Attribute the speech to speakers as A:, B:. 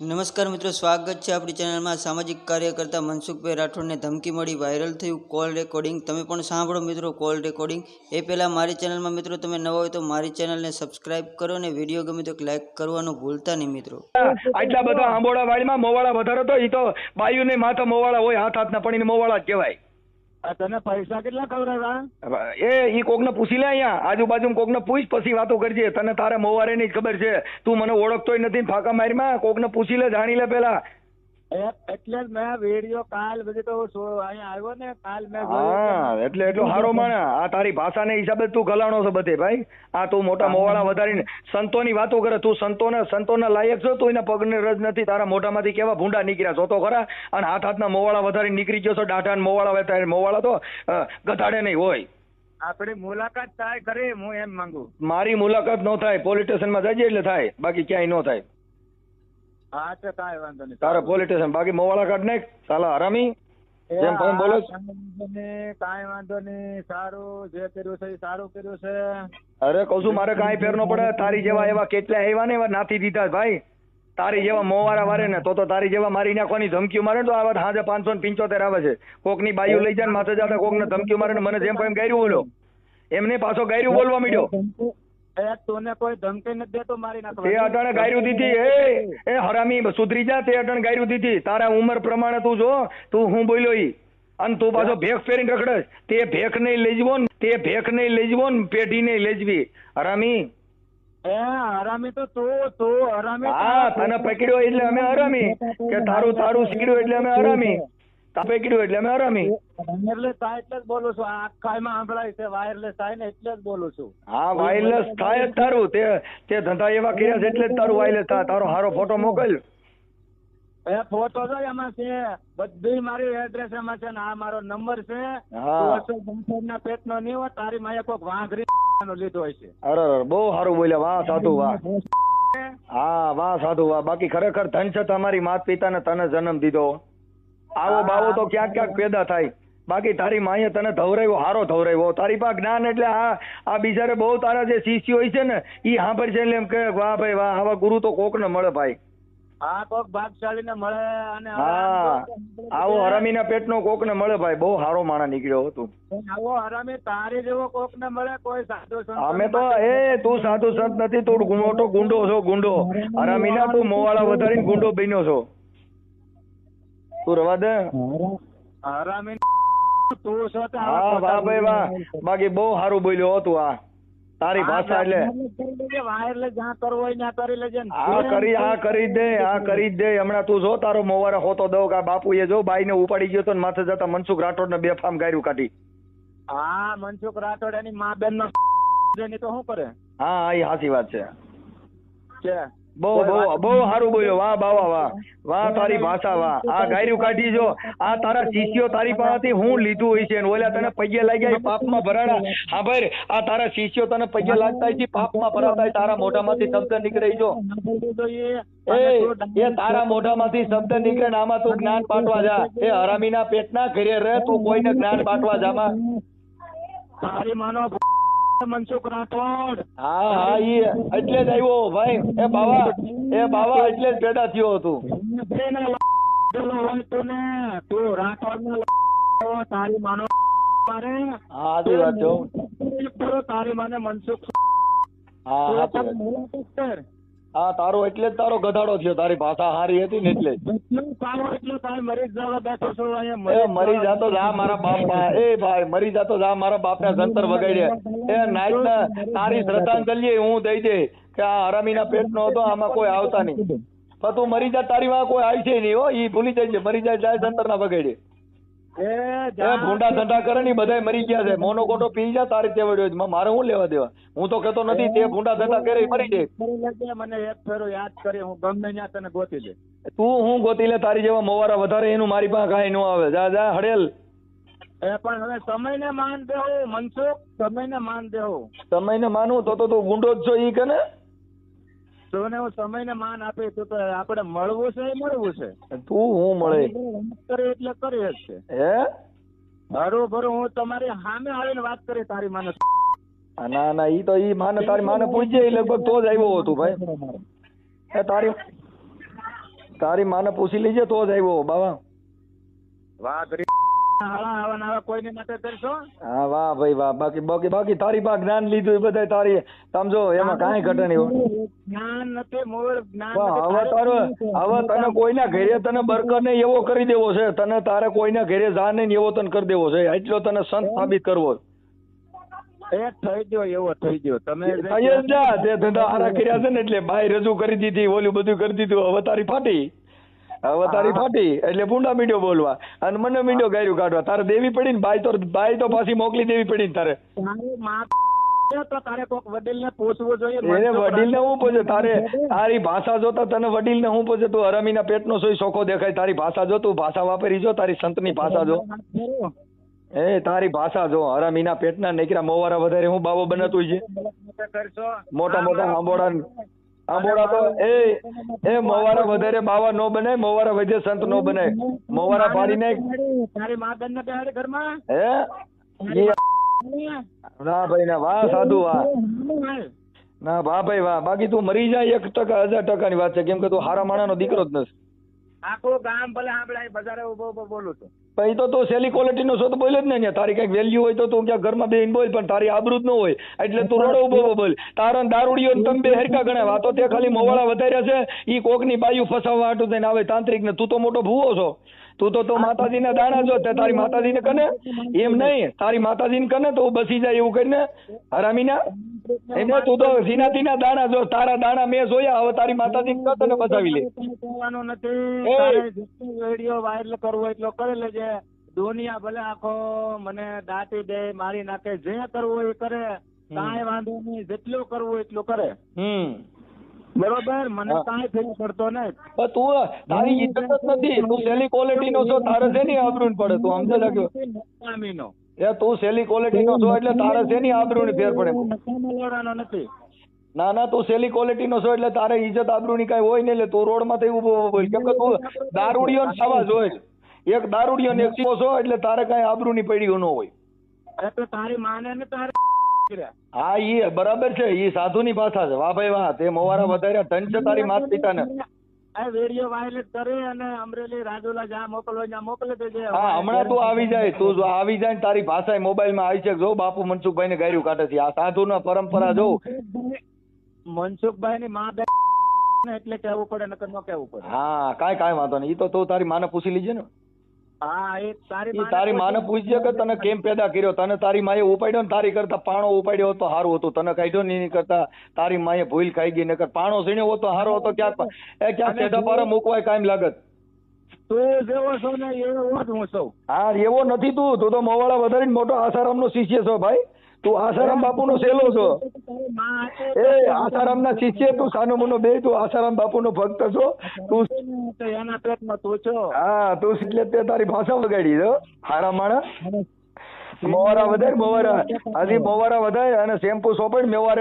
A: નમસ્કાર મિત્રો, સ્વાગત છે આપણી ચેનલમાં સામાજિક કાર્યકર્તા મનસુખભાઈ રાઠોડને ધમકી મળી વાયરલ થયું કોલ રેકોર્ડિંગ. તમે પણ સાંભળો મિત્રો કોલ રેકોર્ડિંગ. એ પહેલાં મારી ચેનલમાં મિત્રો તમે નવા હોય તો મારી ચેનલને સબસ્ક્રાઇબ કરો અને વીડિયો ગમે તો લાઈક કરવાનું ભૂલતા નહીં મિત્રો.
B: આટલા બધા આંબોડા વાડીમાં મોવાળા વધારે તો એ તો બાયુને માથા મોવાળા હોય, હાથ હાથના પડીને મોવાળા જ કહેવાય.
C: તને પૈસા કેટલા ખવડાવ્યા?
B: એ, ઈ કોકને પૂછી લે અહીંયા. આજુબાજુ કોકને પૂછ, પછી વાતો કરજે. તને તારે મોવારે ની ખબર છે. તું મને ઓળખતોય નથી ને ફાકા મારીમાં. કોકને પૂછી લે, જાણી લે પેલા
C: એટલે મેં વીડિયો કાલ બધી તો અહીંયા આવ્યો ને કાલ મેં
B: હા એટલે એટલો હારો માણે આ તારી ભાષાને હિસાબે તું ગલાણો છો બધે ભાઈ. આ તું મોટા મોવાળા વધારીને સંતોની વાતો કરે. તું સંતોને સંતોના લાયક છો? તું એના પગને રજ નથી. તારા મોઢામાંથી કેવા ભૂંડા નીકળ્યા? છો તો ખરા? અને હાથ હાથના મોવાળા વધારીને નીકળી ગયો છો? ડાટા મોવાળા વધારે મોવાળા તો ગધાડે નહીં હોય.
C: આપણે મુલાકાત થાય કરે હું એમ માંગુ.
B: મારી મુલાકાત ન થાય. પોલીસ સ્ટેશનમાં જજે એટલે થાય. બાકી ક્યાંય ન થાય.
C: હા તો કાંઈ વાંધો નહીં.
B: તારે પોલીસ સ્ટેશન બાકી મોવાળા કાઢ નાખ સાલા હરામી? જેમ ભાઈ બોલો
C: કાંઈ વાંધો નહીં, સારું જે કર્યું છે એ સારું કર્યું છે.
B: અરે કહું છું મારે કાંઈ ફેર નો પડે. તારી જેવા એવા કેટલા એવા ને એવા નાથી દીધા ભાઈ. તારી જેવા મોવારા વારે ને તો તો તારી જેવા મારી નાખવાની ધમકીઓ મારે ને તો આવા હાજે પાંચસો ને પંચોતેર આવે છે. કોકની બાયુ લઈ જાય ને માથે જાતા કોકને ધમકીઓ મારે મને જેમ એમ ગાયરું બોલો. એમને પાછો ગાયરું બોલવા માંડ્યો.
C: તને કોઈ ધમકી નથી દેતો મારી
B: તે
C: નાખવા
B: ગાયરું દીધી એ એ હરામી સુધરી જા તે અટાણે ગાયરું દીધી તારા ઉંમર પ્રમાણે તું જો તું હું બોલ્યો ઈ. અને તું પાછો ભેખ ફેરીને રખડે. તે ભેખ નહીં લેજવો ને તે ભેખ નહીં લેજવો ને પેઢી નહીં લેજવી. હરામી.
C: એ હરામી તો તું તું હરામી
B: હા તને પકડ્યો એટલે અમે હરામી. કે તારું તારું શીખડ્યું એટલે અમે હરામી. તા કીધું એટલે અમે હરામી.
C: વાયરલેસ થાય એટલે જ બોલું છું. આ આખામાં સાંભળાય છે વાયરલેસ થાય ને એટલે જ બોલું છું.
B: હા વાયરલેસ થાય જ તારું. તે તે ધંધા એવા કર્યા છે એટલે જ તારું વાયરલેસ થાય. તારો હારો ફોટો મોકલ
C: એ ફોટો તો એમાં છે બધી મારી એડ્રેસ એમાં છે ને આ મારો નંબર છે. ના પેટ નો નહીં હોય તારી માયા કોક વાંઘરી નો લીધો હોય છે.
B: અરે અરે, બહુ સારું બોલ્યા. વાહ સાધુ વાહ. હા વાહ સાધુ વાહ. બાકી ખરેખર ધન છે તમારી માત પિતાને તને જન્મ દીધો. આવો બાવો તો ક્યાંક ક્યાંક પેદા થાય. બાકી તારી માએ તને ધવરાવ્યો હારો ધવરાવ્યો. તારી પાસે જ્ઞાન એટલે આ આ બિચારે બહુ તારા જે શિષ્ય હોય છે ને એ સાંભળ છે એટલે એમ કે વાહ ભાઈ વાહ આવા ગુરુ તો મળે ભાઈ.
C: કોક ભાગશાળી ને મળે અને હવે
B: હા
C: આમ તો-
B: આવો હરામીના પેટનો કોકને મળે ભાઈ. બહુ સારો માણા નીકળ્યો હતો.
C: આવો હરામી તારી જેવો કોક ને મળે કોઈ સાધુ સંત
B: અમે તો એ તું સાધુ સંત નથી તું મોટો ગુંડો છો ગુંડો. હરામીના તું મોવાળા વધારીને ગુંડો બન્યો છો. તું રવા દે.
C: હરામી તું છો
B: હા વાહ ભાઈ વાહ. બાકી બહુ સારું બોલ્યો તું આ. તારી ભાષા એટલે.
C: કરી ત્યાં કરી
B: દે આ કરી દે. હમણાં તું જો તારો મોવારે હોતો દઉં કે બાપુ એ જો બાઈને ઉપાડી ગયો તો ને માથે જતા મનસુખ રાઠોડ ને બે ફામ ગાર્યું કાઢી.
C: હા મનસુખ રાઠોડ એની મા બેન નો તો શું કરે
B: હા હા એ સાચી વાત છે.
C: કે?
B: બહુ બહુ બહુ સારું બોલ્યો. વાહ બાવા વાહ વાહ. તારી ભાષા વાહ. આ ગાયરું કાઢી જો. આ તારા શિષ્યો તારી પાસેથી હું લીધું હોય છે ઓલા તને પગે લાગ્યા પાપમાં ભરાણા. હા ભાઈ આ તારા શિષ્યો તને પગે લાગતા છે પાપમાં ભરાતા તારા મોઢામાંથી શબ્દ નીકળે જો. એ એ તારા મોઢામાંથી શબ્દ નીકળે ને આમાં તું જ્ઞાન પાટવા જા. એ હરામીના પેટના ઘરે રહે તું કોઈને જ્ઞાન પાટવા જામાં.
C: તારી માનો મનસુખ રાઠોડ
B: હા હા ઈ એટલે જ આવ્યો ભાઈ. એ બાવા એ બાવા એટલે જ પેદા થયો હતું.
C: તું ને તું રાઠોડ ના તારી માનો મારે.
B: હા વાત
C: તારી માને મનસુખ
B: હા
C: એટલું
B: હા તારો એટલે જ તારો ગધાડો થયો. તારી ભાષા સારી હતી ને એટલે
C: મરી
B: એ જાતો જા મારા બાપા એ ભાઈ મરી જાતો જા મારા બાપના જંતર વગાડ્યા. એ નાઈટ ના તારી શ્રદ્ધાંજલિ હું દઈ દે કે આ હરામીના પેટનો હતો આમાં કોઈ આવતા નહીં. પણ તું મરી જા તારી માં કોઈ આવી છે નહીં હો. ઈ ભૂલી જાય છે. મરી જાય જાય જંતર ના વગાડે.
C: એ
B: એ ભૂંડા ધંધા કરે ને બધા મરી ગયા છે. મોનો કોટો પી જા તારી તેવડ્યો. મારે હું લેવા દેવા? હું તો કહેતો નથી તે ભૂંડા ધંધા કરે મરી જાય.
C: મને એક ફેરો યાદ કરી હું ગમે ત્યાં તને ગોતી દે
B: તું હું ગોતી લે તારી જેવા મોવારા વધારે એનું મારી પાસે કાંઈ ન આવે. જા જા હડેલ.
C: એ પણ હવે સમયને માન દેવો મનસુખ સમયને માન દેવું.
B: સમયને માનું તો તો તું ગુંડો જ છો ઈ કે ને?
C: હું સમયને માન આપે તો આપણે મળવું છે મળવું છે.
B: તું હું મળે?
C: કરે એટલે કરે જ છે.
B: હે?
C: હરું ભરું હું તમારી સામે આવીને વાત કરી તારી માને.
B: ના ના ઈ તો ઈ માને તારી માને પૂછજે લગભગ તો જ આવ્યો હતો ભાઈ. એ તારી તારી માને પૂછી લેજે તો જ આવ્યો બાવા.
C: વાહ
B: વાહ ભાઈ વાહ. બાકી બાકી બાકી તારી પાસે જ્ઞાન લીધું એ બધા તારી. સમજો એમાં કાંઈ ઘટે નહીં
C: જ્ઞાન નથી મૂળ જ્ઞાન
B: હવે. તારો હવે તને કોઈના ઘરે તને બરકર નહીં એવો કરી દેવો છે. તને તારે કોઈના ઘરે જા નહીં એવો તને કરી દેવો છે. એટલો તને સંત સાબિત કરવો
C: એ થઈ ગયો એવો થઈ ગયો. તમે જ
B: જા તે ધંધા હારા કર્યા છે ને એટલે બાય રજૂ કરી દીધી ઓલું બધું કરી દીધું. હવે તારી ફાટી. હવે તારી ફાટી એટલે ભૂંડા મીંડ્યો બોલવા. અને મને મીંડ્યો ગાયું કાઢવા. તારે દેવી પડી ને બાય તો બાય તો પાછી મોકલી દેવી પડી ને તારે.
C: તારી ને
B: ને ભાષા જોતા તને વડીલ ને હું પૂછે તું હરામીના પેટનો સોય સોખો દેખાય. તારી ભાષા જો તું ભાષા વાપરી જો તારી સંતની ભાષા જો. એ તારી ભાષા જો. હરામીના પેટના નીકળ્યા મોવારા વધારે હું બાબો બનતું છે. મોટા મોટા આંબોડા આંબોડા તો એ એ મોવારા વધારે બાવા નો બને મવારા વધે સંત નો બને. મોવારા પાડી ને
C: તારે માં બેન ને બેહાડે ઘરમાં?
B: હે? ના ભાઈ ના વાહ સાધુ વાહ. ના વાહ ભાઈ વાહ. બાકી તું મરી જાય એક ટકા હજાર ટકાની વાત છે. કેમ કે તું હારા માણા નો દીકરો જ નથી.
C: આખું ગામ ભલે સાંભળાય બજારે ઊભો ઊભો બોલું છું.
B: પછી તો તું સેલી ક્વોલિટીનો છો તો બોલે જ ને. તારી કંઈક વેલ્યુ હોય તો તું ક્યાં ઘરમાં બેહીને બોલ, પણ તારી આબરૂ જ ન હોય. એટલે તું રડો ઊભો બોલ. તારા દારૂડીઓ તમે બે હરકા ગણાય. વાતો તે ખાલી મોવાળા વધાર્યા છે. એ કોકની બાયુ ફસાવવા હાટું થઈને આવે તાંત્રિક ને તું તો મોટો ભૂવો છો. તું તો તો માતાજીને દાણા જો તે તારી માતાજીને કને? એમ નહીં. તારી માતાજીને કને તો બસી જાય એવું કરીને? હરામીના? એમ તું તો સીના તીના દાણા જો તારા દાણા મેં જોયા હવે તારી માતાજીને કર તને બચાવી લે.
C: કહેવાનું નથી. વીડિયો વાયરલ કરવો એટલો કરી લેજે. દુનિયા ભલે આખો મને દાટી દે મારી નાખે જે કરવું એ કરે. કાંઈ વાંધો નહીં જેટલું કરવું એટલો એટલું કરે.
B: હમ.
C: બરોબર? મને કાંઈ ફેર પડતો નહીં.
B: પણ તું તારી ઇજ્જત જ નથી. તું સેલી ક્વોલિટી નો છો તારે શેની આબરૂ પડે? તું સમજે લાગ્યો. એ તું સેલી ક્વોલિટી નો છો એટલે તારે શેની આબરૂ ફેર પડે?
C: નથી.
B: ના ના તું સેલી ક્વોલિટી નો છો એટલે તારે ઇજ્જત આબરૂ ની કઈ હોય ને એટલે તું રોડમાં ઊભો બોલ. કેમ કે તું દારૂડિયો ને સાવા જોઈ એક દારૂડિયો ને એક છો એટલે તારે કઈ આબરૂ ની પડ્યું ન હોય
C: તારી માને ને તારે.
B: હા ઈ બરાબર છે. ઈ સાધુ ની ભાષા છે. વાહ ભાઈ વાહ. તે મોવારા વધાર્યા ધન છે તારી માત પિતા ને
C: આ વીડિયો કરે અને અમરેલી રાજુલા જ્યાં મોકલવો ત્યાં મોકલી દેજે.
B: હા હમણાં તું આવી જાય. તું જો આવી જાય ને તારી ભાષા મોબાઈલમાં આવી છે. જો બાપુ મનસુખભાઈ ને ગાયરું કાઢે છે. આ સાધુ ના પરંપરા જો.
C: મનસુખભાઈ ની માં બે એટલે કહેવું પડે નકર ન કહેવું પડે.
B: હા કાંઈ કાંઈ વાંધો નહીં. ઈ તો તું તારી માને પૂછી લીજે ને.
C: હા એ તારી
B: તારી માને પૂછજે કે તને કેમ પેદા કર્યો? તને તારી માએ ઉપાડ્યો ને તારી કરતા પાણો ઉપાડ્યો હોત તો સારું હતું. તને કાઢ્યો નહીં એની કરતા તારી માએ ભૂલ ખાઈ ગઈ. નકર પાણો સીણ્યો હોત તો સારો હતો. ક્યાંક એ ક્યાંક પેઢા પારે મૂકવાય કાયમ લાગત.
C: તું જેવો છો ને એવો જ હું છું.
B: હા એવો નથી તું. તું તો મોવાળા વધારીને મોટો આસારામ નો શિષ્ય છો ભાઈ. તું આસારામ બાપુ નો સેલો છો. એ આસારામ ના શિષ્ય તું સાનો મુનો બે તું આસારામ બાપુ નો ભક્ત છો. તું
C: તો એના પેટમાં તું છો.
B: હા તું એટલે તે તારી ભાષા વગાડી દો હારા માણા મોવારા વધારે મોવારા હજી મોવારા વધારે અને શેમ્પુ સોપડ મેવારે